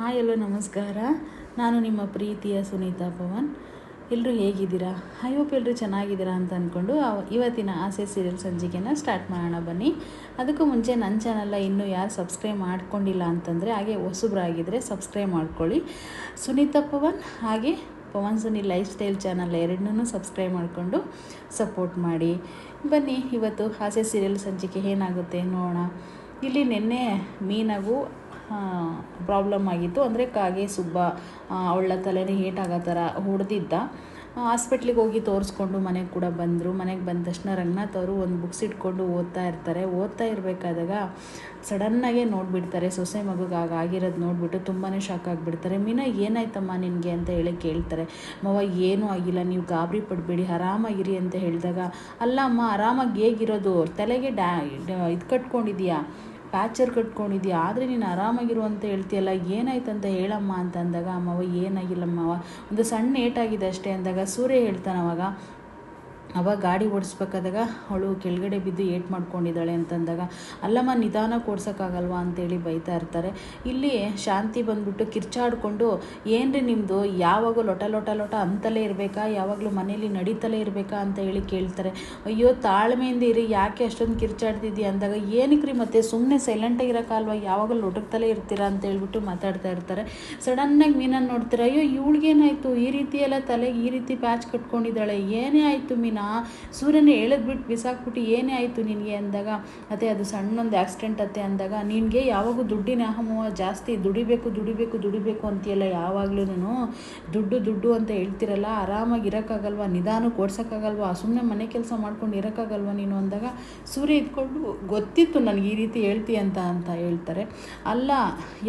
Hi, ಎಲ್ಲೋ ನಮಸ್ಕಾರ. ನಾನು ನಿಮ್ಮ ಪ್ರೀತಿಯ ಸುನೀತಾ ಪವನ್. ಎಲ್ಲರೂ ಹೇಗಿದ್ದೀರಾ? ಐ ಹೋಪ್ ಎಲ್ಲರೂ ಚೆನ್ನಾಗಿದ್ದೀರಾ ಅಂತ ಅಂದ್ಕೊಂಡು ಇವತ್ತಿನ ಆಸೆ ಸೀರಿಯಲ್ ಸಂಜಿಕೆನ ಸ್ಟಾರ್ಟ್ ಮಾಡೋಣ ಬನ್ನಿ. ಅದಕ್ಕೂ ಮುಂಚೆ ನನ್ನ ಚಾನಲ್ಲ ಇನ್ನೂ ಯಾರು ಸಬ್ಸ್ಕ್ರೈಬ್ ಮಾಡ್ಕೊಂಡಿಲ್ಲ ಅಂತಂದರೆ ಹಾಗೆ ಹೊಸಬ್ರಾಗಿದ್ದರೆ ಸಬ್ಸ್ಕ್ರೈಬ್ ಮಾಡ್ಕೊಳ್ಳಿ. ಸುನೀತಾ ಪವನ್ ಹಾಗೆ Pavan Suni lifestyle channel ಎರಡನ್ನೂ ಸಬ್ಸ್ಕ್ರೈಬ್ ಮಾಡಿಕೊಂಡು ಸಪೋರ್ಟ್ ಮಾಡಿ. ಬನ್ನಿ, ಇವತ್ತು ಆಸೆ ಸೀರಿಯಲ್ ಸಂಚಿಕೆ ಏನಾಗುತ್ತೆ ನೋಡೋಣ. ಇಲ್ಲಿ ನಿನ್ನೆ ಮೀನಾಗೂ ಪ್ರಾಬ್ಲಮ್ ಆಗಿತ್ತು. ಅಂದರೆ ಕಾಗೆ, ಸುಬ್ಬ ಅವಳ ತಲೆನೇ ಏಟಾಗೋ ಥರ ಹೊಡೆದಿದ್ದ. ಹಾಸ್ಪಿಟ್ಲಿಗೆ ಹೋಗಿ ತೋರಿಸ್ಕೊಂಡು ಮನೆಗೆ ಕೂಡ ಬಂದರು. ಮನೆಗೆ ಬಂದ ತಕ್ಷಣ ರಂಗನಾಥ್ ಅವರು ಒಂದು ಬುಕ್ಸ್ ಇಟ್ಕೊಂಡು ಓದ್ತಾ ಇರ್ತಾರೆ. ಓದ್ತಾ ಇರಬೇಕಾದಾಗ ಸಡನ್ನಾಗೆ ನೋಡಿಬಿಡ್ತಾರೆ. ಸೊಸೆ ಮಗುಗೆ ಆಗ, ಆಗಿರೋದು ನೋಡಿಬಿಟ್ಟು ತುಂಬಾ ಶಾಕ್ ಆಗಿಬಿಡ್ತಾರೆ. ಮೀನಾ, ಏನಾಯ್ತಮ್ಮ ನಿನಗೆ? ಅಂತ ಹೇಳಿ ಕೇಳ್ತಾರೆ. ಮವ ಏನೂ ಆಗಿಲ್ಲ. ನೀವು ಗಾಬರಿ ಪಡಬೇಡಿ. ಆರಾಮಾಗಿರಿ ಅಂತ ಹೇಳಿದಾಗ ಅಲ್ಲ ಅಮ್ಮ ಆರಾಮಾಗಿ ಹೇಗಿರೋದು? ತಲೆಗೆ ಡ್ಯಾ ಇದು ಕಟ್ಕೊಂಡಿದ್ಯಾ? ಪ್ಯಾಚರ್ ಕಟ್ಕೊಂಡಿದ್ಯಾ? ಆದರೆ ನೀನು ಆರಾಮಾಗಿರು ಅಂತ ಹೇಳ್ತೀಯಲ್ಲ ಏನಾಯ್ತಂತ ಹೇಳಮ್ಮ ಅಂತ ಅಂದಾಗ ಅಮ್ಮವ ಏನಾಗಿಲ್ಲಮ್ಮವ ಒಂದು ಸಣ್ಣ ಏಟಾಗಿದೆ ಅಷ್ಟೇ ಅಂದಾಗ ಸೂರ್ಯ ಹೇಳ್ತಾನೆ ಅವಾಗ ಗಾಡಿ ಓಡಿಸ್ಬೇಕಾದಾಗ ಅವಳು ಕೆಳಗಡೆ ಬಿದ್ದು ಏಟ್ ಮಾಡ್ಕೊಂಡಿದ್ದಾಳೆ ಅಂತಂದಾಗ, ಅಲ್ಲಮ್ಮ, ನಿಧಾನ ಕೊಡ್ಸೋಕ್ಕಾಗಲ್ವಾ? ಅಂತೇಳಿ ಬೈತಾ ಇರ್ತಾರೆ. ಇಲ್ಲಿ ಶಾಂತಿ ಬಂದ್ಬಿಟ್ಟು ಕಿರ್ಚಾಡ್ಕೊಂಡು, ಏನ್ರಿ ನಿಮ್ಮದು ಯಾವಾಗೂ ಲೊಟ ಲೊಟ ಲೊಟ ಅಂತಲೇ ಇರಬೇಕಾ? ಯಾವಾಗಲೂ ಮನೇಲಿ ನಡೀತಲೇ ಇರಬೇಕಾ? ಅಂತ ಹೇಳಿ ಕೇಳ್ತಾರೆ. ಅಯ್ಯೋ, ತಾಳ್ಮೆಯಿಂದ ಇರಿ, ಯಾಕೆ ಅಷ್ಟೊಂದು ಕಿರ್ಚಾಡ್ತಿದ್ದೀಯ? ಅಂದಾಗ ಏನಕ್ಕೆ ಮತ್ತೆ ಸುಮ್ಮನೆ ಸೈಲೆಂಟಾಗಿ ಇರೋಕ್ಕಲ್ವಾ ಯಾವಾಗಲೂ ಲೊಟಕ್ತಲೇ ಇರ್ತೀರಾ? ಅಂತ ಹೇಳ್ಬಿಟ್ಟು ಮಾತಾಡ್ತಾ ಇರ್ತಾರೆ. ಸಡನ್ನಾಗಿ ಮೀನನ್ನು ನೋಡ್ತೀರ, ಅಯ್ಯೋ, ಇವಳಿಗೇನಾಯಿತು? ಈ ರೀತಿ ಎಲ್ಲ ತಲೆಗೆ ಈ ರೀತಿ ಪ್ಯಾಚ್ ಕಟ್ಕೊಂಡಿದ್ದಾಳೆ. ಏನೇ ಆಯಿತು ಮೀನಾ? ಸೂರ್ಯನ ಎಳೆದ್ಬಿಟ್ಟು ಬಿಸಾಕ್ಬಿಟ್ಟು ಏನೇ ಆಯಿತು ನಿನಗೆ ಅಂದಾಗ ಮತ್ತೆ ಅದು ಸಣ್ಣೊಂದು ಆಕ್ಸಿಡೆಂಟ್ ಅತ್ತೆ ಅಂದಾಗ, ನಿನಗೆ ಯಾವಾಗೂ ದುಡ್ಡಿನ ಅಹಮವ ಜಾಸ್ತಿ, ದುಡಿಬೇಕು ದುಡಿಬೇಕು ದುಡಿಬೇಕು ಅಂತೀಯಲ್ಲ ಯಾವಾಗ್ಲೂ ದುಡ್ಡು ದುಡ್ಡು ಅಂತ ಹೇಳ್ತಿರಲ್ಲ, ಆರಾಮಾಗಿ ಇರೋಕ್ಕಾಗಲ್ವಾ ನಿಧಾನಕ್ಕೆ ಓಡ್ಸೋಕ್ಕಾಗಲ್ವಾ ಸುಮ್ಮನೆ ಮನೆ ಕೆಲಸ ಮಾಡ್ಕೊಂಡು ಇರೋಕ್ಕಾಗಲ್ವಾ ನೀನು ಅಂದಾಗ, ಸೂರ್ಯ ಇದ್ಕೊಂಡು ಗೊತ್ತಿತ್ತು ನನಗೆ ಈ ರೀತಿ ಹೇಳ್ತಿ ಅಂತ ಅಂತ ಹೇಳ್ತಾರೆ. ಅಲ್ಲ,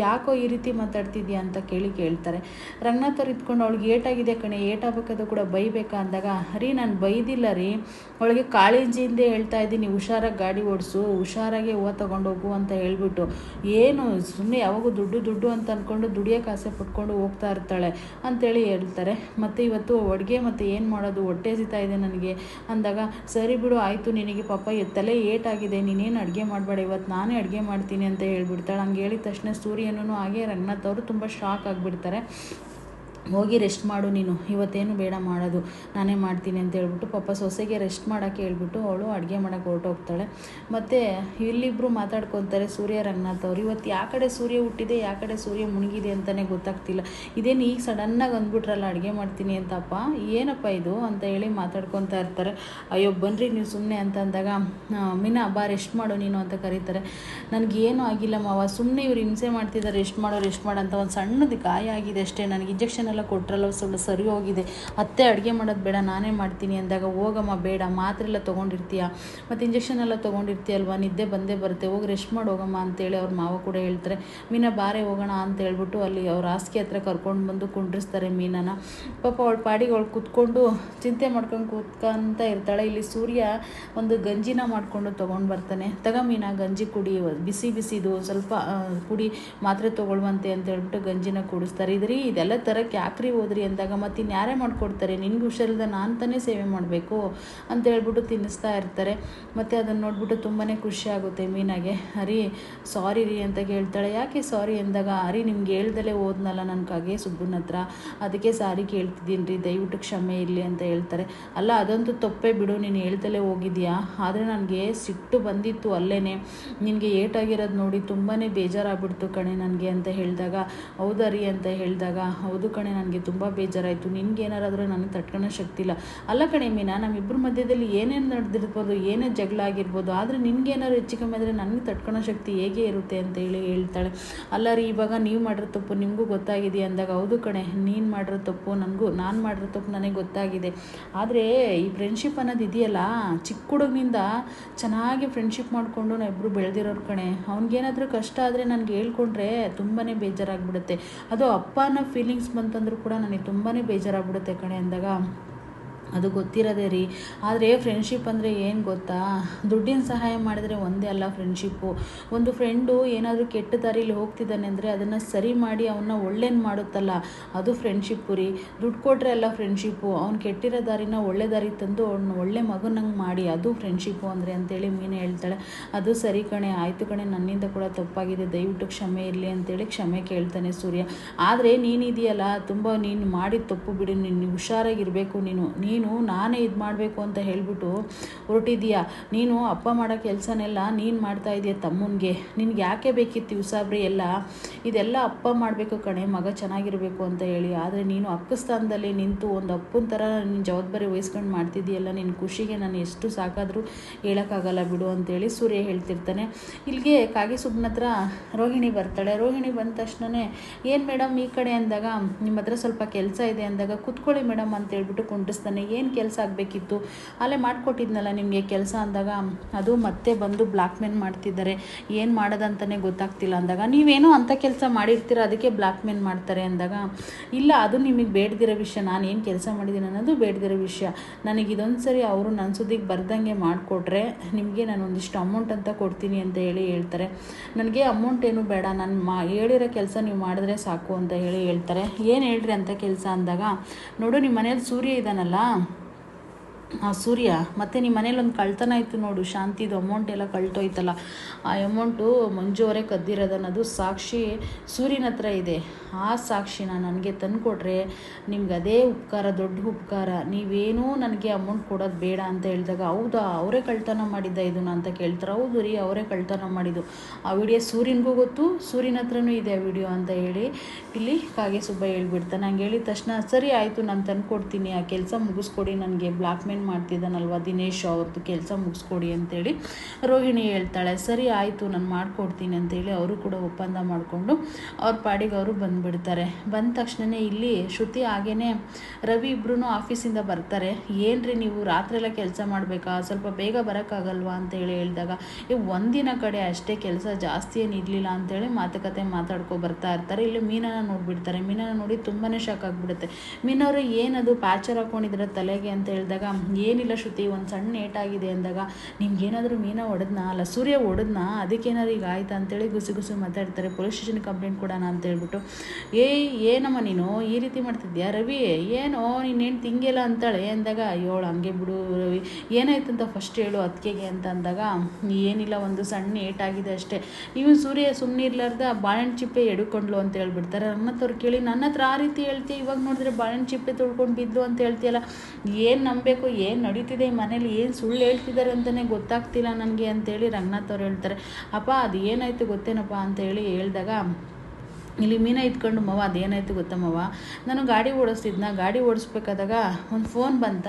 ಯಾಕೋ ಈ ರೀತಿ ಮಾತಾಡ್ತಿದ್ಯಾ ಅಂತ ಕೇಳಿ ಕೇಳ್ತಾರೆ. ರಂಗನಾಥವ್ರು ಇದ್ಕೊಂಡು ಅವಳಿಗೆ ಏಟಾಗಿದೆ ಕಣೆ, ಏಟಾಗಬೇಕಾದ್ರೂ ಕೂಡ ಬೈಬೇಕಾ ಅಂದಾಗ ರೀ ನಾನು ಬೈದಿಲ್ಲ. ರೀ. ಅವಳಿಗೆ ಕಾಳಜಿಯಿಂದ ಹೇಳ್ತಾ ಇದ್ದೀನಿ, ಹುಷಾರಾಗಿ ಗಾಡಿ ಓಡಿಸು, ಹುಷಾರಾಗಿ ಹೂವು ತೊಗೊಂಡೋಗು ಅಂತ ಹೇಳ್ಬಿಟ್ಟು. ಏನು ಸುಮ್ಮನೆ ಯಾವಾಗೂ ದುಡ್ಡು ದುಡ್ಡು ಅಂತ ಅಂದ್ಕೊಂಡು ದುಡಿಯೋಕೆ ಆಸೆ ಪಟ್ಕೊಂಡು ಹೋಗ್ತಾ ಇರ್ತಾಳೆ ಅಂತೇಳಿ ಹೇಳ್ತಾರೆ. ಮತ್ತು ಇವತ್ತು ಅಡುಗೆ ಮತ್ತು ಏನು ಮಾಡೋದು, ಹೊಟ್ಟೆ ಸಿತಾ ಇದೆ ನನಗೆ. ಅಂದಾಗ, ಸರಿ ಬಿಡು, ಆಯಿತು, ನಿನಗೆ ಪಾಪ ತಲೆ ಏಟಾಗಿದೆ, ನೀನೇನು ಅಡುಗೆ ಮಾಡಬೇಡ ಇವತ್ತು ನಾನೇ ಅಡುಗೆ ಮಾಡ್ತೀನಿ ಅಂತ ಹೇಳ್ಬಿಡ್ತಾಳೆ. ಹಂಗೆ ಹೇಳಿದ ತಕ್ಷಣ ಸೂರ್ಯನೂ ಹಾಗೆ ರಂಗನಾಥ್ ಅವರು ತುಂಬ ಶಾಕ್ ಆಗಿಬಿಡ್ತಾರೆ. ಹೋಗಿ ರೆಸ್ಟ್ ಮಾಡು ನೀನು. ಇವತ್ತೇನು ಬೇಡ ಮಾಡೋದು. ನಾನೇ ಮಾಡ್ತೀನಿ ಅಂತ ಹೇಳ್ಬಿಟ್ಟು ಪಾಪ ಸೊಸೆಗೆ ರೆಸ್ಟ್ ಮಾಡೋಕ್ಕೆ ಹೇಳ್ಬಿಟ್ಟು ಅವಳು ಅಡುಗೆ ಮಾಡೋಕ್ಕೆ ಹೊರಟೋಗ್ತಾಳೆ. ಮತ್ತು ಇಲ್ಲಿಬ್ಬರು ಮಾತಾಡ್ಕೊತಾರೆ ಸೂರ್ಯ ರಂಗನಾಥ್ ಅವರು. ಇವತ್ತು ಯಾವ ಕಡೆ ಸೂರ್ಯ ಹುಟ್ಟಿದೆ ಯಾವ ಕಡೆ ಸೂರ್ಯ ಮುಳುಗಿದೆ ಅಂತಲೇ ಗೊತ್ತಾಗ್ತಿಲ್ಲ. ಇದೇನು ಈಗ ಸಡನ್ನಾಗಿ ಅಂದ್ಬಿಟ್ರಲ್ಲ ಅಡುಗೆ ಮಾಡ್ತೀನಿ ಅಂತಪ್ಪ. ಏನಪ್ಪ ಇದು ಅಂತ ಹೇಳಿ ಮಾತಾಡ್ಕೊತಾ ಇರ್ತಾರೆ. ಅಯ್ಯೋ ಬನ್ನಿರಿ ನೀವು ಸುಮ್ಮನೆ ಅಂತ ಅಂದಾಗ ಮೀನಾ ಬಾ ರೆಸ್ಟ್ ಮಾಡು ನೀನು ಅಂತ ಕರೀತಾರೆ. ನನಗೇನು ಆಗಿಲ್ಲ ಮಾವ. ಸುಮ್ಮನೆ ಇವ್ರು ಹಿಂಸೆ ಮಾಡ್ತಿದ್ದಾರೆ. ರೆಸ್ಟ್ ಮಾಡೋ ರೆಸ್ಟ್ ಮಾಡೋ ಅಂತ ಒಂದು ಸಣ್ಣದು ಗಾಯ ಆಗಿದೆ ಅಷ್ಟೇ. ನನಗೆ ಇಂಜೆಕ್ಷನ್ ಎಲ್ಲ ಕೊಟ್ರಲ್ಲ ಸ್ವಲ್ಪ ಸರಿ ಹೋಗಿದೆ. ಅತ್ತೆ ಅಡುಗೆ ಮಾಡೋದು ಬೇಡ, ನಾನೇ ಮಾಡ್ತೀನಿ ಅಂದಾಗ, ಹೋಗಮ್ಮ, ಬೇಡ ಮಾತ್ರೆ ಎಲ್ಲ ತೊಗೊಂಡಿರ್ತೀಯ? ಮತ್ತು ಇಂಜೆಕ್ಷನ್ ಎಲ್ಲ ತೊಗೊಂಡಿರ್ತೀಯಲ್ವಾ? ನಿದ್ದೆ ಬಂದೇ ಬರುತ್ತೆ. ಹೋಗಿ ರೆಸ್ಟ್ ಮಾಡಿ, ಹೋಗಮ್ಮ ಅಂತೇಳಿ ಅವ್ರ ಮಾವ ಕೂಡ ಹೇಳ್ತಾರೆ. ಮೀನ, ಬಾರೆ ಹೋಗೋಣ ಅಂತ ಹೇಳ್ಬಿಟ್ಟು ಅಲ್ಲಿ ಅವ್ರ ಹಾಸಿಗೆ ಹತ್ರ ಕರ್ಕೊಂಡು ಬಂದು ಕುಂಡ್ರಿಸ್ತಾರೆ ಮೀನನ. ಪಾಪ ಅವಳ ಪಾಡಿಗೆ ಅವಳು ಕೂತ್ಕೊಂಡು ಚಿಂತೆ ಮಾಡ್ಕೊಂಡು ಕೂತ್ಕೊಂತ ಇರ್ತಾಳೆ. ಇಲ್ಲಿ ಸೂರ್ಯ ಒಂದು ಗಂಜಿನ ಮಾಡಿಕೊಂಡು ತೊಗೊಂಡು ಬರ್ತಾನೆ. ತಗ ಮೀನ, ಗಂಜಿ ಕುಡಿ, ಬಿಸಿ ಬಿಸಿದು ಸ್ವಲ್ಪ ಕುಡಿ, ಮಾತ್ರೆ ತೊಗೊಳ್ವಂತೆ ಅಂತ ಹೇಳ್ಬಿಟ್ಟು ಗಂಜಿನ ಕುಡಿಸ್ತಾರೆ. ಇದ್ರಿ, ಇದೆಲ್ಲ ತರಕ್ಕೆ ಯಾಕ್ರಿ ಹೋದ್ರಿ ಅಂದಾಗ ಮತ್ತೆ ಇನ್ಯಾರೇ ಮಾಡಿಕೊಡ್ತಾರೆ? ನಿನ್ಗೆ ಹುಷಾರಿಲ್ಲದ ನಾನು ತಾನೇ ಸೇವೆ ಮಾಡಬೇಕು? ಅಂತ ಹೇಳ್ಬಿಟ್ಟು ತಿನ್ನಿಸ್ತಾ ಇರ್ತಾರೆ. ಮತ್ತು ಅದನ್ನು ನೋಡ್ಬಿಟ್ಟು ತುಂಬಾ ಖುಷಿ ಆಗುತ್ತೆ ಮೀನಾಗೆ. ಅರಿ, ಸಾರಿ ರೀ ಅಂತ ಕೇಳ್ತಾಳೆ. ಯಾಕೆ ಸಾರಿ? ಅಂದಾಗ, ಅರಿ, ನಿಮ್ಗೆ ಹೇಳ್ದಲೇ ಹೋದ್ನಲ್ಲ ನನ್ನ ಕಾಗೆ ಸುಬ್ಬನ ಹತ್ರ. ಅದಕ್ಕೆ ಸಾರಿ ಕೇಳ್ತಿದ್ದೀನಿ ರೀ, ದಯವಿಟ್ಟು ಕ್ಷಮೆ ಇರಲಿ ಅಂತ ಹೇಳ್ತಾರೆ. ಅಲ್ಲ, ಅದಂತೂ ತಪ್ಪೇ ಬಿಡು. ನೀನು ಹೇಳ್ದಲೇ ಹೋಗಿದ್ಯಾ? ಆದರೆ ನನಗೆ ಸಿಟ್ಟು ಬಂದಿತ್ತು ಅಲ್ಲೇ ನಿನಗೆ ಏಟಾಗಿರೋದು ನೋಡಿ ತುಂಬಾ ಬೇಜಾರಾಗ್ಬಿಡ್ತು ಕಣೆ ನನಗೆ ಅಂತ ಹೇಳಿದಾಗ, ಹೌದಾ ರೀ ಅಂತ ಹೇಳಿದಾಗ, ಹೌದು ಕಣೆ ನನಗೆ ತುಂಬ ಬೇಜಾರಾಯಿತು. ನಿನ್ಗೆ ಏನಾರಾದರೂ ನನಗೆ ತಟ್ಕೊಳೋ ಶಕ್ತಿ ಇಲ್ಲ. ಅಲ್ಲ ಕಣೆ ಮೀನಾ ನಮ್ಮಿಬ್ಬರ ಮಧ್ಯದಲ್ಲಿ ಏನೇನು ನಡೆದಿರ್ಬೋದು, ಏನೇ ಜಗಳ ಆಗಿರ್ಬೋದು, ಆದರೆ ನಿನ್ಗೇನಾದ್ರು ಹೆಚ್ಚು ಕಮ್ಮಿ ಆದರೆ ನನಗೆ ತಟ್ಕೊಳೋ ಶಕ್ತಿ ಹೇಗೆ ಇರುತ್ತೆ ಅಂತ ಹೇಳಿ ಹೇಳ್ತಾಳೆ. ಅಲ್ಲ ರೀ, ಇವಾಗ ನೀವು ಮಾಡಿರೋ ತಪ್ಪು ನಿಮಗೂ ಗೊತ್ತಾಗಿದೆ ಅಂದಾಗ, ಹೌದು ಕಣೆ, ನೀನು ಮಾಡಿರೋ ತಪ್ಪು ನನಗೂ, ನಾನು ಮಾಡಿರೋ ತಪ್ಪು ನನಗೆ ಗೊತ್ತಾಗಿದೆ. ಆದರೆ ಈ ಫ್ರೆಂಡ್ಶಿಪ್ ಅನ್ನೋದು ಇದೆಯಲ್ಲ, ಚಿಕ್ಕ ಹುಡುಗನಿಂದ ಚೆನ್ನಾಗಿ ಫ್ರೆಂಡ್ಶಿಪ್ ಮಾಡಿಕೊಂಡು ನಾವಿಬ್ಬರು ಬೆಳೆದಿರೋರು ಕಣೆ. ಅವ್ನಿಗೇನಾದರೂ ಕಷ್ಟ ಆದರೆ ನನಗೆ ಹೇಳ್ಕೊಂಡ್ರೆ ತುಂಬಾ ಬೇಜಾರಾಗ್ಬಿಡುತ್ತೆ. ಅದು ಅಪ್ಪ ಅನ್ನೋ ಫೀಲಿಂಗ್ಸ್ ಬಂತಂದ್ರೂ ಕೂಡ ನನಗೆ ತುಂಬಾ ಬೇಜಾರಾಗ್ಬಿಡುತ್ತೆ ಕಣೆ ಅಂದಾಗ ಅದು ಗೊತ್ತಿರೋದೇ ರೀ. ಆದರೆ ಫ್ರೆಂಡ್ಶಿಪ್ ಅಂದರೆ ಏನು ಗೊತ್ತಾ? ದುಡ್ಡಿನ ಸಹಾಯ ಮಾಡಿದರೆ ಒಂದೇ ಅಲ್ಲ ಫ್ರೆಂಡ್ಶಿಪ್ಪು ಒಂದು ಫ್ರೆಂಡು ಏನಾದರೂ ಕೆಟ್ಟ ದಾರಿಲಿ ಹೋಗ್ತಿದ್ದಾನೆ ಅಂದರೆ ಅದನ್ನು ಸರಿ ಮಾಡಿ ಅವನ್ನ ಒಳ್ಳೇದು ಮಾಡುತ್ತಲ್ಲ, ಅದು ಫ್ರೆಂಡ್ಶಿಪ್ಪು ರೀ. ದುಡ್ಡು ಕೊಟ್ಟರೆ ಅಲ್ಲ ಫ್ರೆಂಡ್ಶಿಪ್ಪು ಅವ್ನು ಕೆಟ್ಟಿರೋ ದಾರಿನ ಒಳ್ಳೆ ದಾರಿ ತಂದು ಅವ್ನ ಒಳ್ಳೆ ಮಗನಂಗೆ ಮಾಡಿ, ಅದು ಫ್ರೆಂಡ್ಶಿಪ್ಪು ಅಂದರೆ ಅಂತೇಳಿ ಮೀನು ಹೇಳ್ತಾಳೆ. ಅದು ಸರಿ ಕಣೆ, ಆಯಿತು ಕಣೆ, ನನ್ನಿಂದ ಕೂಡ ತಪ್ಪಾಗಿದೆ, ದಯವಿಟ್ಟು ಕ್ಷಮೆ ಇರಲಿ ಅಂತೇಳಿ ಕ್ಷಮೆ ಕೇಳ್ತಾನೆ ಸೂರ್ಯ. ಆದರೆ ನೀನಿದೆಯಲ್ಲ ತುಂಬ ನೀನು ಮಾಡಿದ ತಪ್ಪು ಬಿಡಿ, ನೀನು ಹುಷಾರಾಗಿರಬೇಕು ನೀನು ನೀನು ನಾನೇ ಇದು ಮಾಡಬೇಕು ಅಂತ ಹೇಳಿಬಿಟ್ಟು ಹೊರಟಿದೀಯಾ ನೀನು ಅಪ್ಪ ಮಾಡೋ ಕೆಲಸನೆಲ್ಲ ನೀನು ಮಾಡ್ತಾ ಇದೀಯ ತಮ್ಮನಿಗೆ? ನಿನಗೆ ಯಾಕೆ ಬೇಕಿತ್ತು ಉಸಾಬ್ರಿ ಎಲ್ಲ? ಇದೆಲ್ಲ ಅಪ್ಪ ಮಾಡಬೇಕು ಕಣೆ, ಮಗ ಚೆನ್ನಾಗಿರಬೇಕು ಅಂತ ಹೇಳಿ. ಆದರೆ ನೀನು ಅಕ್ಕ ಸ್ಥಾನದಲ್ಲಿ ನಿಂತು ಒಂದು ಅಪ್ಪನ ಥರ ನಿನ್ನ ಜವಾಬ್ದಾರಿ ವಹಿಸ್ಕೊಂಡು ಮಾಡ್ತಿದ್ದೀಯಲ್ಲ ನಿನ್ನ ಖುಷಿಗೆ ನಾನು ಎಷ್ಟು ಸಾಕಾದರೂ ಹೇಳೋಕ್ಕಾಗಲ್ಲ ಬಿಡು ಅಂತೇಳಿ ಸೂರ್ಯ ಹೇಳ್ತಿರ್ತಾನೆ. ಇಲ್ಲಿಗೆ ಕಾಗಿ ಸುಬ್ಬನ ಹತ್ರ ರೋಹಿಣಿ ಬರ್ತಾಳೆ. ರೋಹಿಣಿ ಬಂದ ತಕ್ಷಣವೇ ಏನು ಮೇಡಮ್ ಈ ಕಡೆ? ಅಂದಾಗ ನಿಮ್ಮ ಹತ್ರ ಸ್ವಲ್ಪ ಕೆಲಸ ಇದೆ ಅಂದಾಗ, ಕುತ್ಕೊಳ್ಳಿ ಮೇಡಮ್ ಅಂತ ಹೇಳ್ಬಿಟ್ಟು ಕುಂಟಿಸ್ತಾನೆ. ಏನು ಕೆಲಸ ಆಗಬೇಕಿತ್ತು? ಅಲ್ಲೇ ಮಾಡಿಕೊಟ್ಟಿದ್ನಲ್ಲ ನಿಮಗೆ ಕೆಲಸ ಅಂದಾಗ, ಅದು ಮತ್ತೆ ಬಂದು ಬ್ಲ್ಯಾಕ್ ಮಾಡ್ತಿದ್ದಾರೆ. ಏನು ಮಾಡೋದಂತಲೇ ಗೊತ್ತಾಗ್ತಿಲ್ಲ ಅಂದಾಗ, ನೀವೇನೋ ಅಂಥ ಕೆಲಸ ಮಾಡಿರ್ತೀರ, ಅದಕ್ಕೆ ಬ್ಲ್ಯಾಕ್ ಮಾಡ್ತಾರೆ ಅಂದಾಗ, ಇಲ್ಲ, ಅದು ನಿಮಗೆ ಬೇಡದಿರೋ ವಿಷಯ, ನಾನು ಏನು ಕೆಲಸ ಮಾಡಿದ್ದೀನಿ ಅನ್ನೋದು ಬೇಡದಿರೋ ವಿಷಯ. ನನಗೆ ಇದೊಂದು ಸರಿ ಅವರು ನನ್ನ ಸುದ್ದಿಗೆ ಬರ್ದಂಗೆ ಮಾಡಿಕೊಟ್ರೆ, ನಿಮಗೆ ನಾನು ಒಂದಿಷ್ಟು ಅಮೌಂಟ್ ಅಂತ ಕೊಡ್ತೀನಿ ಅಂತ ಹೇಳಿ ಹೇಳ್ತಾರೆ. ನನಗೆ ಅಮೌಂಟ್ ಏನು ಬೇಡ, ನಾನು ಮಾ, ಹೇಳಿರೋ ಕೆಲಸ ನೀವು ಮಾಡಿದ್ರೆ ಸಾಕು ಅಂತ ಹೇಳಿ ಹೇಳ್ತಾರೆ. ಏನು ಹೇಳ್ರಿ ಅಂತ ಕೆಲಸ ಅಂದಾಗ, ನೋಡು ನಿಮ್ಮ ಮನೇಲಿ ಸೂರ್ಯ ಇದ್ದಾನಲ್ಲ ಸೂರ್ಯ, ಮತ್ತು ನಿಮ್ಮ ಮನೇಲಿ ಒಂದು ಕಳ್ತನ ಇತ್ತು ನೋಡು ಶಾಂತಿದು ಅಮೌಂಟ್ ಎಲ್ಲ ಕಳ್ತೋಯ್ತಲ್ಲ. ಆ ಅಮೌಂಟು ಮಂಜುವರೆ ಕದ್ದಿರೋದನ್ನ ಕದ್ದಿರೋದನ್ನೋದು ಸಾಕ್ಷಿ ಸೂರ್ಯನ ಹತ್ರ ಇದೆ. ಆ ಸಾಕ್ಷಿನ ನನಗೆ ತಂದುಕೊಟ್ರೆ ನಿಮ್ಗೆ ಅದೇ ಉಪಕಾರ, ದೊಡ್ಡ ಉಪಕಾರ. ನೀವೇನೂ ನನಗೆ ಅಮೌಂಟ್ ಕೊಡೋದು ಬೇಡ ಅಂತ ಹೇಳಿದಾಗ, ಹೌದಾ, ಅವರೇ ಕಳ್ತನ ಮಾಡಿದ್ದ ಇದನ್ನ ಅಂತ ಕೇಳ್ತಾರೆ. ಹೌದು ರೀ, ಅವರೇ ಕಳ್ತನ ಮಾಡಿದ್ದು. ಆ ವಿಡಿಯೋ ಸೂರ್ಯನಿಗೂ ಗೊತ್ತು, ಸೂರ್ಯನ ಹತ್ರನೂ ಇದೆ ಆ ವಿಡಿಯೋ ಅಂತ ಹೇಳಿ ಇಲ್ಲಿ ಕಾಗೆ ಸುಬ್ಬ ಹೇಳ್ಬಿಡ್ತಾನೆ. ಹಂಗೆ ಹೇಳಿದ ತಕ್ಷಣ, ಸರಿ ಆಯಿತು, ನಾನು ತಂದುಕೊಡ್ತೀನಿ, ಆ ಕೆಲಸ ಮುಗಿಸ್ಕೊಡಿ, ನನಗೆ ಬ್ಲಾಕ್ ಮೇಲ್ ಮಾಡ್ತಿದ್ದಾನಲ್ವ ದಿನೇಶ್ ಅವ್ರದ್ದು ಕೆಲಸ ಮುಗಿಸ್ಕೊಡಿ ಅಂತೇಳಿ ರೋಹಿಣಿ ಹೇಳ್ತಾಳೆ, ಸರಿ ಆಯಿತು, ನಾನು ಮಾಡಿಕೊಡ್ತೀನಿ ಅಂತೇಳಿ ಅವರು ಕೂಡ ಒಪ್ಪಂದ ಮಾಡಿಕೊಂಡು ಅವ್ರ ಪಾಡಿಗೆ ಅವರು ಬಂದುಬಿಡ್ತಾರೆ. ಬಂದ ತಕ್ಷಣವೇ ಇಲ್ಲಿ ಶ್ರುತಿ ಹಾಗೇ ರವಿ ಇಬ್ಬರೂ ಆಫೀಸಿಂದ ಬರ್ತಾರೆ. ಏನ್ರಿ ನೀವು ರಾತ್ರಿ ಎಲ್ಲ ಕೆಲಸ ಮಾಡಬೇಕಾ? ಸ್ವಲ್ಪ ಬೇಗ ಬರೋಕ್ಕಾಗಲ್ವಾ? ಅಂತೇಳಿ ಹೇಳಿದಾಗ ಈ ಒಂದಿನ ಕಡೆ ಅಷ್ಟೇ ಕೆಲಸ ಜಾಸ್ತಿ ಏನು ಇರಲಿಲ್ಲ ಅಂತೇಳಿ ಮಾತುಕತೆ ಮಾತಾಡ್ಕೊ ಬರ್ತಾ ಇರ್ತಾರೆ. ಇಲ್ಲಿ ಮೀನನ ನೋಡಿಬಿಡ್ತಾರೆ. ಮೀನನ ನೋಡಿ ತುಂಬಾ ಶಾಕ್ ಆಗಿಬಿಡುತ್ತೆ. ಮೀನವರು ಏನದು ಪ್ಯಾಚರ್ ಹಾಕೊಂಡಿದ್ರೆ ತಲೆಗೆ ಅಂತ ಹೇಳಿದಾಗ ಏನಿಲ್ಲ ಶ್ರುತಿ, ಒಂದು ಸಣ್ಣ ಏಟಾಗಿದೆ ಅಂದಾಗ ನಿಮ್ಗೇನಾದರೂ ಮೀನ ಹೊಡೆದ್ನಾ? ಅಲ್ಲ, ಸೂರ್ಯ ಹೊಡೆದ್ನಾ ಅದಕ್ಕೇನಾದ್ರು ಈಗ ಆಯ್ತಾ ಅಂತೇಳಿ ಗುಸು ಗುಸು ಮಾತಾಡ್ತಾರೆ. ಪೊಲೀಸ್ ಸ್ಟೇಷನ್ ಕಂಪ್ಲೇಂಟ್ ಕೊಡೋಣ ಅಂತ ಹೇಳ್ಬಿಟ್ಟು ಏಯ್, ಏನಮ್ಮ ನೀನು? ಈ ರೀತಿ ಮಾಡ್ತಿದ್ಯಾ ರವಿ? ಏನೋ? ನೀನೇನು ತಿಂಗಿಲ್ಲ ಅಂತಾಳೆ? ಅಂದಾಗ ಅಯ್ಯೋಳು ಹಂಗೆ ಬಿಡು ರವಿ. ಏನಾಯ್ತು ಅಂತ ಫಸ್ಟ್ ಹೇಳು ಅತ್ತಿಗೆಗೆ ಅಂತ ಅಂದಾಗ, ಏನಿಲ್ಲ, ಒಂದು ಸಣ್ಣ ಏಟಾಗಿದೆ ಅಷ್ಟೇ. ನೀವು ಸೂರ್ಯ ಸುಮ್ಮನೆ ಇರ್ಲಾರ್ದ ಬಾಳೆಹಣ್ಣು ಚಿಪ್ಪೆ ಎಡ್ಕೊಂಡ್ಲು ಅಂತ ಹೇಳ್ಬಿಡ್ತಾರೆ. ನನ್ನ ಹತ್ರ ಕೇಳಿ ನನ್ನ ಹತ್ರ ಆ ರೀತಿ ಹೇಳ್ತೀಯ? ಇವಾಗ ನೋಡಿದ್ರೆ ಬಾಳೆಹಣ್ಣು ಚಿಪ್ಪೆ ತೊಳ್ಕೊಂಡು ಬಿದ್ದು ಅಂತ ಹೇಳ್ತೀಯಲ್ಲ? ಏನು ನಂಬಬೇಕು? ನಡೀತಿದೆ? ಈ ಮನೇಲಿ ಏನು ಸುಳ್ಳು ಹೇಳ್ತಿದ್ದಾರೆ ಅಂತಲೇ ಗೊತ್ತಾಗ್ತಿಲ್ಲ ನನಗೆ ಅಂತೇಳಿ ರಂಗನಾಥ್ ಅವ್ರು ಹೇಳ್ತಾರೆ. ಅಪ್ಪ ಅದು ಏನಾಯಿತು ಗೊತ್ತೇನಪ್ಪ? ಅಂತೇಳಿ ಹೇಳಿದಾಗ ಇಲ್ಲಿ ಮೀನ ಇದ್ಕೊಂಡು ಮವ ಅದೇನಾಯ್ತು ಗೊತ್ತಾ ಮವ? ನಾನು ಗಾಡಿ ಓಡಿಸ್ತಿದ್ನ ಗಾಡಿ ಓಡಿಸ್ಬೇಕಾದಾಗ ಒಂದು ಫೋನ್ ಬಂತ.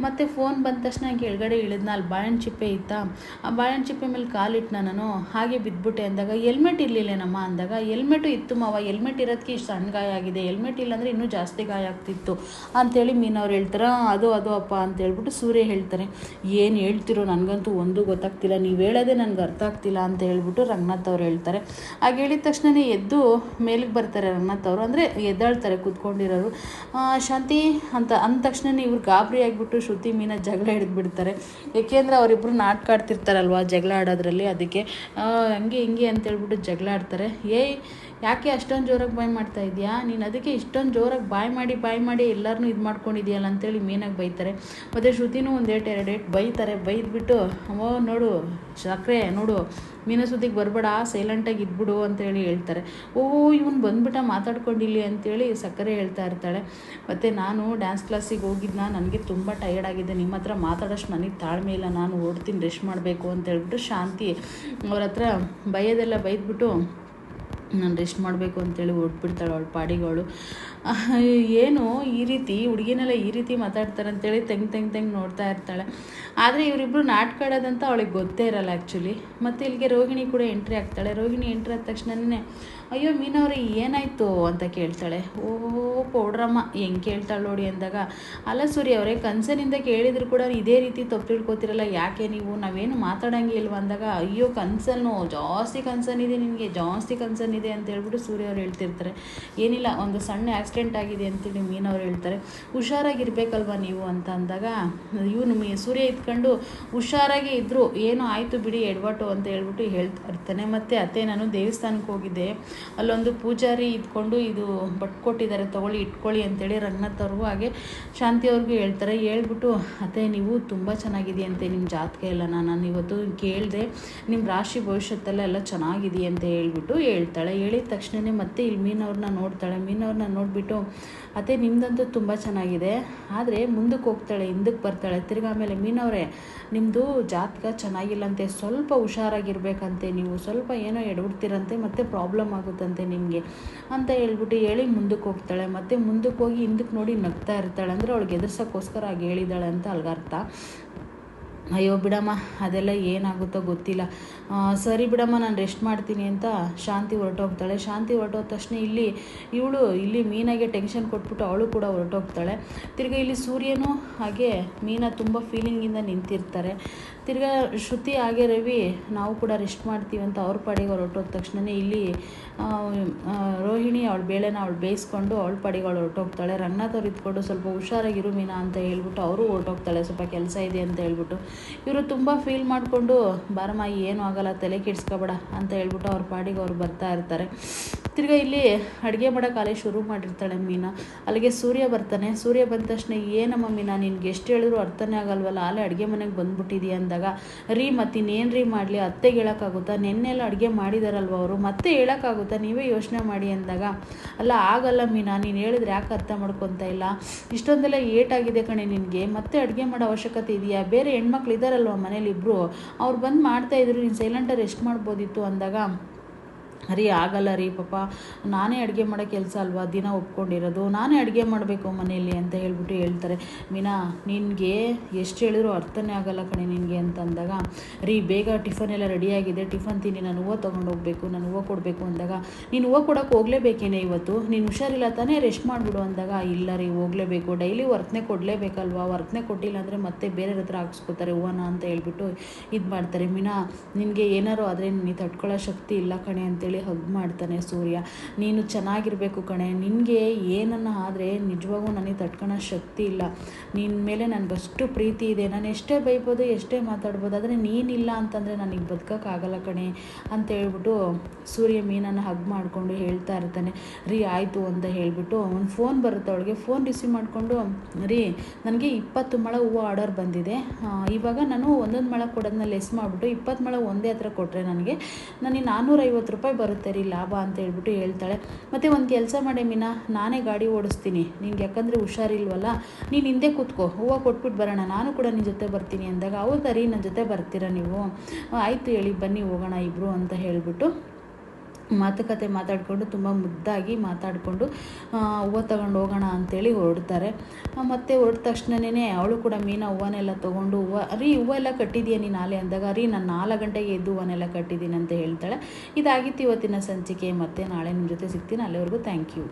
ಮತ್ತು ಫೋನ್ ಬಂದ ತಕ್ಷಣ ಕೆಳಗಡೆ ಇಳಿದ್ನ ಅಲ್ಲಿ ಬಾಳೆಹಣ್ಣು ಚಿಪ್ಪೆ ಇತ್ತಾ. ಆ ಬಾಳೆಹಣ್ಣು ಚಿಪ್ಪೆ ಮೇಲೆ ಕಾಲಿಟ್ನ ನಾನು. ಹಾಗೆ ಬಿದ್ದುಬಿಟ್ಟೆ ಅಂದಾಗ ಎಲ್ಮೆಟ್ ಇರಲಿಲ್ಲೇನಮ್ಮ? ಅಂದಾಗ ಹೆಲ್ಮೆಟು ಇತ್ತು ಮವ ಎಲ್ಮೆಟ್ ಇರೋದಕ್ಕೆ ಇಷ್ಟು ಸಣ್ಣ ಗಾಯ ಆಗಿದೆ. ಎಲ್ಮೆಟ್ ಇಲ್ಲಾಂದರೆ ಇನ್ನೂ ಜಾಸ್ತಿ ಗಾಯ ಆಗ್ತಿತ್ತು. ಅಂಥೇಳಿ ಮೀನವ್ರು ಹೇಳ್ತಾರೆ "ಆ, ಅದು ಅದು ಅಪ್ಪ ಅಂತ ಹೇಳ್ಬಿಟ್ಟು ಸೂರ್ಯ ಹೇಳ್ತಾರೆ. ಏನು ಹೇಳ್ತಿರೋ? ನನಗಂತೂ ಒಂದು ಗೊತ್ತಾಗ್ತಿಲ್ಲ. ನೀವು ಹೇಳೋದೇ ನನಗೆ ಅರ್ಥ ಆಗ್ತಿಲ್ಲ ಅಂತ ಹೇಳ್ಬಿಟ್ಟು ರಂಗನಾಥ್ ಅವ್ರು ಹೇಳ್ತಾರೆ. ಹಾಗೆ ಹೇಳಿದ ತಕ್ಷಣನೇ ಎದ್ದು ಮೇಲಿಗೆ ಬರ್ತಾರೆ ರಂಗನಾಥ್ ಅವರು. ಅಂದರೆ ಎದ್ದಾಳ್ತಾರೆ, ಕೂತ್ಕೊಂಡಿರೋರು. ಶಾಂತಿ ಅಂತ ಅಂದ ತಕ್ಷಣ ಇವ್ರು ಗಾಬರಿ ಆಗಿಬಿಟ್ಟು ಶ್ರುತಿ, ಮೀನ ಜಗಳ ಹಿಡಿದ್ಬಿಡ್ತಾರೆ. ಏಕೆಂದರೆ ಅವರಿಬ್ಬರು ನಾಟಕ ಆಡ್ತಿರ್ತಾರಲ್ವ ಜಗಳ ಆಡೋದ್ರಲ್ಲಿ, ಅದಕ್ಕೆ ಹಂಗೆ ಹಿಂಗೆ ಅಂತೇಳ್ಬಿಟ್ಟು ಜಗಳ ಆಡ್ತಾರೆ. ಏಯ್ ಯಾಕೆ ಅಷ್ಟೊಂದು ಜೋರಾಗಿ ಬಾಯ್ ಮಾಡ್ತಾ ಇದೆಯಾ? ನೀನು ಅದಕ್ಕೆ ಇಷ್ಟೊಂದು ಜೋರಾಗಿ ಬಾಯ್ ಮಾಡಿ ಬಾಯ್ ಮಾಡಿ ಎಲ್ಲರನ್ನೂ ಇದು ಮಾಡ್ಕೊಂಡಿದ್ಯಲ್ಲ ಅಂತೇಳಿ ಮೇನಾಗಿ ಬೈತಾರೆ. ಮತ್ತು ಶ್ರುತಿನೂ ಒಂದು ಏಟು, ಎರಡು ಏಟ್ ಬೈತಾರೆ. ಬೈದ್ಬಿಟ್ಟು ಓ ನೋಡು ಸಕ್ಕರೆ ನೋಡು, ಮೀನ ಸುದ್ದಿಗೆ ಬರಬೇಡ ಸೈಲೆಂಟಾಗಿ ಇದ್ಬಿಡು ಅಂತೇಳಿ ಹೇಳ್ತಾರೆ. ಓ ಇವನು ಬಂದ್ಬಿಟ್ಟ ಮಾತಾಡ್ಕೊಂಡಿಲ್ಲಿ ಅಂತೇಳಿ ಸಕ್ಕರೆ ಹೇಳ್ತಾ ಇರ್ತಾಳೆ. ಮತ್ತು ನಾನು ಡ್ಯಾನ್ಸ್ ಕ್ಲಾಸಿಗೆ ಹೋಗಿದ್ನ, ನನಗೆ ತುಂಬ ಟಯರ್ಡ್ ಆಗಿದೆ ನಿಮ್ಮ ಹತ್ರ ಮಾತಾಡೋಷ್ಟು ನನಗೆ ತಾಳ್ಮೆ ಇಲ್ಲ, ನಾನು ಓಡ್ತೀನಿ ರೆಸ್ಟ್ ಮಾಡಬೇಕು ಅಂತ ಹೇಳ್ಬಿಟ್ಟು ಶಾಂತಿ ಅವ್ರ ಹತ್ರ ಬೈಯೋದೆಲ್ಲ ಬೈದ್ಬಿಟ್ಟು ನಾನು ರೆಸ್ಟ್ ಮಾಡಬೇಕು ಅಂತೇಳಿ ಓಡ್ಬಿಡ್ತಾಳೆ ಅವಳು ಪಾಡಿಗಳು ಏನು ಈ ರೀತಿ ಹುಡುಗಿನೆಲ್ಲ ಈ ರೀತಿ ಮಾತಾಡ್ತಾರೆ ಅಂತೇಳಿ ತೆಂಗ್ ತೆಂಗ್ ತೆಂಗ್ ನೋಡ್ತಾ ಇರ್ತಾಳೆ. ಆದರೆ ಇವರಿಬ್ಬರು ನಾಟಕ ಆಡೋದಂತ ಅವಳಿಗೆ ಗೊತ್ತೇ ಇರಲ್ಲ ಆ್ಯಕ್ಚುಲಿ ಮತ್ತು ಇಲ್ಲಿಗೆ ರೋಹಿಣಿ ಕೂಡ ಎಂಟ್ರಿ ಆಗ್ತಾಳೆ ರೋಹಿಣಿ ಎಂಟ್ರಿ ಆದ ತಕ್ಷಣನೇ, ಅಯ್ಯೋ ಮೀನವ್ರಿ ಏನಾಯಿತು? ಅಂತ ಕೇಳ್ತಾಳೆ. ಓ ಪೌಡ್ರಮ್ಮ ಹೆಂಗೆ ಕೇಳ್ತಾಳೆ ನೋಡಿ ಅಂದಾಗ, ಅಲ್ಲ ಸೂರಿ ಅವರೇ, ಕನ್ಸನಿಂದ ಕೇಳಿದ್ರು ಕೂಡ ಇದೇ ರೀತಿ ತಪ್ಪಿಟ್ಕೋತಿರಲ್ಲ ಯಾಕೆ ನೀವು? ನಾವೇನು ಮಾತಾಡಂಗೆ ಇಲ್ವ? ಅಂದಾಗ, ಅಯ್ಯೋ ಕನ್ಸನ್ನು, ಜಾಸ್ತಿ ಕನ್ಸನ್ ಇದೆ ನಿಮಗೆ ಜಾಸ್ತಿ ಕನ್ಸನ್ ಇದೆ ಅಂತ ಹೇಳ್ಬಿಟ್ಟು ಸೂರ್ಯ ಅವ್ರು ಹೇಳ್ತಿರ್ತಾರೆ. ಏನಿಲ್ಲ, ಒಂದು ಸಣ್ಣ ಆಕ್ಸಿಡೆಂಟ್ ಆಗಿದೆ ಅಂತೇಳಿ ಮೀನವ್ರು ಹೇಳ್ತಾರೆ. ಹುಷಾರಾಗಿರ್ಬೇಕಲ್ವ ನೀವು ಅಂತ ಅಂದಾಗ, ಇವನು ಮೀ, ಸೂರ್ಯ ಇದ್ಕೊಂಡು ಹುಷಾರಾಗಿ ಇದ್ದರು ಏನು ಆಯಿತು ಬಿಡಿ ಎಡವಟ್ಟು ಅಂತ ಹೇಳ್ಬಿಟ್ಟು ಹೇಳ್ತಾ ಇರ್ತಾನೆ ಮತ್ತು ಅತ್ತೆ ನಾನು ದೇವಸ್ಥಾನಕ್ಕೆ ಹೋಗಿದ್ದೆ. ಅಲ್ಲೊಂದು ಪೂಜಾರಿ ಇದ್ಕೊಂಡು ಇದು ಬಟ್ ಕೊಟ್ಟಿದ್ದಾರೆ ತೊಗೊಳ್ಳಿ, ಇಟ್ಕೊಳ್ಳಿ ಅಂತೇಳಿ ರಂಗನಾಥ್ ಅವ್ರಿಗೂ ಹಾಗೆ ಶಾಂತಿ ಅವ್ರಿಗೂ ಹೇಳ್ತಾರೆ. ಹೇಳ್ಬಿಟ್ಟು, ಅತ್ತೆ ನೀವು ತುಂಬ ಚೆನ್ನಾಗಿದೆಯಂತೆ ನಿಮ್ಮ ಜಾತಕ ಎಲ್ಲ ನಾನು ಇವತ್ತು ಕೇಳಿದೆ ನಿಮ್ಮ ರಾಶಿ ಭವಿಷ್ಯತ್ತೆಲ್ಲ ಎಲ್ಲ ಚೆನ್ನಾಗಿದೆಯಂತೆ ಹೇಳ್ಬಿಟ್ಟು ಹೇಳ್ತಾಳೆ. ಹೇಳಿದ ತಕ್ಷಣವೇ ಮತ್ತೆ ಇಲ್ಲಿ ಮೀನವ್ರನ್ನ ನೋಡ್ತಾಳೆ. ಮೀನವ್ರನ್ನ ನೋಡಿಬಿಟ್ಟು ಅತ್ತೆ ನಿಮ್ಮದಂತೂ ತುಂಬ ಚೆನ್ನಾಗಿದೆ. ಆದರೆ ಮುಂದಕ್ಕೆ ಹೋಗ್ತಾಳೆ, ಹಿಂದಕ್ಕೆ ಬರ್ತಾಳೆ. ತಿರ್ಗಾ ಆಮೇಲೆ ಮೀನವ್ರೆ ನಿಮ್ಮದು ಜಾತಕ ಚೆನ್ನಾಗಿಲ್ಲಂತೆ ಸ್ವಲ್ಪ ಹುಷಾರಾಗಿರ್ಬೇಕಂತೆ ನೀವು. ಸ್ವಲ್ಪ ಏನೋ ಎಡಬಿಡ್ತೀರಂತೆ ಮತ್ತೆ ಪ್ರಾಬ್ಲಮ್ ಆಗುತ್ತಂತೆ ನಿಮಗೆ. ಅಂತ ಹೇಳ್ಬಿಟ್ಟು ಹೇಳಿ ಮುಂದಕ್ಕೆ ಹೋಗ್ತಾಳೆ. ಮತ್ತೆ ಮುಂದಕ್ಕೆ ಹೋಗಿ ಹಿಂದಕ್ಕೆ ನೋಡಿ ನಗ್ತಾ ಇರ್ತಾಳೆ. ಅಂದರೆ ಅವಳಿಗೆ ಎದುರ್ಸೋಕ್ಕೋಸ್ಕರ ಆಗಿ ಹೇಳಿದಾಳೆ ಅಂತ ಅಲ್ಗರ್ಥ. ಅಯ್ಯೋ ಬಿಡಮ್ಮ, ಅದೆಲ್ಲ ಏನಾಗುತ್ತೋ ಗೊತ್ತಿಲ್ಲ. ಸರಿ ಬಿಡಮ್ಮ, ನಾನು ರೆಸ್ಟ್ ಮಾಡ್ತೀನಿ ಅಂತ ಶಾಂತಿ ಹೊರಟೋಗ್ತಾಳೆ. ಶಾಂತಿ ಹೊರಟೋದ ತಕ್ಷಣ ಇಲ್ಲಿ ಇವಳು ಇಲ್ಲಿ ಮೀನಾಗೆ ಟೆನ್ಷನ್ ಕೊಟ್ಬಿಟ್ಟು ಅವಳು ಕೂಡ ಹೊರಟೋಗ್ತಾಳೆ. ತಿರ್ಗ ಇಲ್ಲಿ ಸೂರ್ಯನೂ ಹಾಗೆ ಮೀನಾ ತುಂಬ ಫೀಲಿಂಗಿಂದ ನಿಂತಿರ್ತಾರೆ. ತಿರ್ಗ ಶ್ರುತಿ ಹಾಗೆ ರವಿ ನಾವು ಕೂಡ ರೆಸ್ಟ್ ಮಾಡ್ತೀವಿ ಅಂತ ಅವ್ರ ಪಾಡಿಗೆ ಹೊರಟೋದ ತಕ್ಷಣವೇ ಇಲ್ಲಿ ರೋಹಿಣಿ ಅವಳ ಬೇಳೆನ ಅವಳು ಬೇಯಿಸ್ಕೊಂಡು ಅವಳ ಪಾಡಿಗೆ ಅವಳು ಹೊರಟೋಗ್ತಾಳೆ. ರಂಗನಾಥ್ ಅವ್ರು ಇದ್ಕೊಂಡು ಸ್ವಲ್ಪ ಹುಷಾರಾಗಿರು ಮೀನಾ ಅಂತ ಹೇಳ್ಬಿಟ್ಟು ಅವರು ಹೊರಟೋಗ್ತಾಳೆ. ಸ್ವಲ್ಪ ಕೆಲಸ ಇದೆ ಅಂತ ಹೇಳ್ಬಿಟ್ಟು. ಇವರು ತುಂಬ ಫೀಲ್ ಮಾಡಿಕೊಂಡು, ಬಾರಮ್ಮ, ಏನೂ ಆಗಲ್ಲ, ತಲೆ ಕೆಡಿಸ್ಕೋಬೇಡ ಅಂತ ಹೇಳ್ಬಿಟ್ಟು ಅವ್ರ ಪಾಡಿಗೆ ಅವ್ರು ಬರ್ತಾ ಇರ್ತಾರೆ. ತಿರ್ಗಾ ಇಲ್ಲಿ ಅಡುಗೆ ಮಾಡೋಕೆ ಅಲ್ಲೇ ಶುರು ಮಾಡಿರ್ತಾಳೆ ಮೀನಾ. ಅಲ್ಲಿಗೆ ಸೂರ್ಯ ಬರ್ತಾನೆ. ಸೂರ್ಯ ಬಂದ ತಕ್ಷಣ, ಏನಮ್ಮ ಮೀನಾ, ನಿನ್ಗೆ ಎಷ್ಟು ಹೇಳಿದ್ರು ಅರ್ಥನೇ ಆಗಲ್ವಲ್ಲ? ಅಲ್ಲೇ ಅಡುಗೆ ಮನೆಗೆ ಬಂದ್ಬಿಟ್ಟಿದೀಯ ಅಂದಾಗ, ರೀ ಮತ್ತಿನ್ನೇನು ರೀ ಮಾಡಲಿ? ಅತ್ತೆಗೆ ಹೇಳೋಕ್ಕಾಗುತ್ತಾ? ನಿನ್ನೆಲ್ಲ ಅಡುಗೆ ಮಾಡಿದಾರಲ್ವ ಅವರು? ಮತ್ತೆ ಹೇಳೋಕ್ಕಾಗುತ್ತಾ? ನೀವೇ ಯೋಚನೆ ಮಾಡಿ ಅಂದಾಗ, ಅಲ್ಲ, ಆಗಲ್ಲ ಮೀನಾ, ನೀನು ಹೇಳಿದ್ರೆ ಯಾಕೆ ಅರ್ಥ ಮಾಡ್ಕೊತಾ ಇಲ್ಲ? ಇಷ್ಟೊಂದೆಲ್ಲ ಏಟಾಗಿದೆ ಕಣೆ ನಿನಗೆ. ಮತ್ತೆ ಅಡುಗೆ ಮಾಡೋ ಅವಶ್ಯಕತೆ ಇದೆಯಾ? ಬೇರೆ ಹೆಣ್ಮಕ್ಳು ಇದ್ದಾರಲ್ವ ಮನೇಲಿ ಇಬ್ಬರು ಅವ್ರು ಬಂದು ಮಾಡ್ತಾಯಿದ್ರು ನೀನು ಸೈಲೆಂಟಾಗಿ ರೆಸ್ಟ್ ಮಾಡ್ಬೋದಿತ್ತು ಅಂದಾಗ. ರೀ ಆಗಲ್ಲ ರೀ ಪಾಪ. ನಾನೇ ಅಡುಗೆ ಮಾಡೋ ಕೆಲಸ ಅಲ್ವಾ? ದಿನ ಒಪ್ಕೊಂಡಿರೋದು. ನಾನೇ ಅಡುಗೆ ಮಾಡಬೇಕು ಮನೆಯಲ್ಲಿ ಅಂತ ಹೇಳ್ಬಿಟ್ಟು ಹೇಳ್ತಾರೆ. ಮೀನಾ, ನಿನಗೆ ಎಷ್ಟು ಹೇಳಿದ್ರು ಅರ್ಥನೇ ಆಗಲ್ಲ ಕಣೆ ನಿನಗೆ ಅಂತಂದಾಗ. ರೀ, ಬೇಗ ಟಿಫನ್ ಎಲ್ಲ ರೆಡಿಯಾಗಿದೆ ಟಿಫನ್ ತಿನ್ನಿ. ನಾನು ಹೂವು ಹೋಗಬೇಕು. ನಾನು ಹೂವು ಕೊಡಬೇಕು ಅಂದಾಗ. ನೀನು ಹೂವು ಕೊಡೋಕೆ ಹೋಗಲೇಬೇಕೇನೆ ಇವತ್ತು? ನೀನು ಹುಷಾರಿಲ್ಲ ತಾನೇ? ರೆಸ್ಟ್ ಮಾಡಿಬಿಡು ಅಂದಾಗ. ಇಲ್ಲ ರೀ, ಹೋಗಲೇಬೇಕು. ಡೈಲಿ ವರ್ತನೆ ಕೊಡಲೇಬೇಕಲ್ವಾ? ವರ್ತನೆ ಕೊಟ್ಟಿಲ್ಲ ಅಂದರೆ ಮತ್ತೆ ಬೇರೆಯವ್ರ ಹತ್ರ ಹಾಕ್ಸ್ಕೊತಾರೆ ಹೂವನ ಅಂತ ಹೇಳ್ಬಿಟ್ಟು ಇದು ಮಾಡ್ತಾರೆ. ಮೀನಾ, ನಿನಗೆ ಏನಾರು ಆದರೆ ನೀನು ತಡ್ಕೊಳ್ಳೋ ಶಕ್ತಿ ಇಲ್ಲ ಕಣೆ ಅಂತೇಳಿ ಹಗ್ ಮಾಡ್ತಾನೆ ಸೂರ್ಯ. ನೀನು ಚೆನ್ನಾಗಿರಬೇಕು ಕಣೆ. ನಿನಗೆ ಏನನ್ನ ಆದರೆ ನಿಜವಾಗೂ ನನಗೆ ತಡ್ಕೊಳ್ಳೋ ಶಕ್ತಿ ಇಲ್ಲ. ನಿನ್ನ ಮೇಲೆ ನನಗಷ್ಟು ಪ್ರೀತಿ ಇದೆ. ನಾನು ಎಷ್ಟೇ ಬೈಬೋದು, ಎಷ್ಟೇ ಮಾತಾಡ್ಬೋದು, ಆದರೆ ನೀನಿಲ್ಲ ಅಂತಂದರೆ ನನಗೆ ಬದುಕೋಕ್ಕಾಗಲ್ಲ ಕಣೆ ಅಂತ ಹೇಳ್ಬಿಟ್ಟು ಸೂರ್ಯ ಮೀನನ್ನು ಹಗ್ ಮಾಡಿಕೊಂಡು ಹೇಳ್ತಾ ಇರ್ತಾನೆ. ರೀ, ಆಯಿತು ಅಂತ ಹೇಳಿಬಿಟ್ಟು ಒಂದು ಫೋನ್ ಬರುತ್ತೆ ಅವಳಿಗೆ. ಫೋನ್ ರಿಸೀವ್ ಮಾಡಿಕೊಂಡು, ರೀ, ನನಗೆ ಇಪ್ಪತ್ತು ಮಳ ಹೂವು ಆರ್ಡರ್ ಬಂದಿದೆ. ಇವಾಗ ನಾನು ಒಂದೊಂದು ಮಳ ಕೊಡೋದನ್ನ ಲೆಸ್ ಮಾಡಿಬಿಟ್ಟು ಇಪ್ಪತ್ತು ಮಳ ಒಂದೇ ಹತ್ರ ಕೊಟ್ಟರೆ ನನಗೆ. ನನಗೆ ನಾನ್ನೂರೈವತ್ತು ರೂಪಾಯಿ ಬರುತ್ತೆ ರೀ ಲಾಭ ಅಂತ ಹೇಳ್ಬಿಟ್ಟು ಹೇಳ್ತಾಳೆ. ಮತ್ತು ಒಂದು ಕೆಲಸ ಮಾಡಿ ಮೀನಾ, ನಾನೇ ಗಾಡಿ ಓಡಿಸ್ತೀನಿ. ನಿನ್ಗೆ ಯಾಕಂದರೆ ಹುಷಾರಿಲ್ವಲ್ಲ ನೀನು ಹಿಂದೆ ಕೂತ್ಕೋ. ಹೂವು ಕೊಟ್ಬಿಟ್ಟು ಬರೋಣ. ನಾನು ಕೂಡ ನಿನ್ನ ಜೊತೆ ಬರ್ತೀನಿ ಅಂದಾಗ ಹೌದಾ ರೀ ನನ್ನ ಜೊತೆ ಬರ್ತೀರಾ ನೀವು? ಆಯಿತು ಹೇಳಿ, ಬನ್ನಿ ಹೋಗೋಣ ಇಬ್ಬರು ಅಂತ ಹೇಳಿಬಿಟ್ಟು ಮಾತುಕತೆ ಮಾತಾಡಿಕೊಂಡು ತುಂಬ ಮುದ್ದಾಗಿ ಮಾತಾಡಿಕೊಂಡು ಹೂವು ತಗೊಂಡು ಹೋಗೋಣ ಅಂತೇಳಿ ಹೊರಡ್ತಾರೆ. ಮತ್ತು ಹೊರಟ ತಕ್ಷಣವೇ ಅವಳು ಕೂಡ ಮೀನು ಹೂವನೆಲ್ಲ ತೊಗೊಂಡು ಹೂವು ರೀ ಹೂವು ಎಲ್ಲ ಕಟ್ಟಿದೀಯ ನೀನು ನಾಳೆ ಅಂದಾಗ ರೀ ನಾನು ನಾಲ್ಕು ಗಂಟೆಗೆ ಎದ್ದು ಹೂವನೆಲ್ಲ ಕಟ್ಟಿದ್ದೀನಿ ಅಂತ ಹೇಳ್ತಾಳೆ. ಇದಾಗಿತ್ತು ಇವತ್ತಿನ ಸಂಚಿಕೆ, ಮತ್ತೆ ನಾಳೆ ನಿಮ್ಮ ಜೊತೆ ಸಿಗ್ತೀನಿ, ಅಲ್ಲಿವರೆಗೂ ಥ್ಯಾಂಕ್ ಯು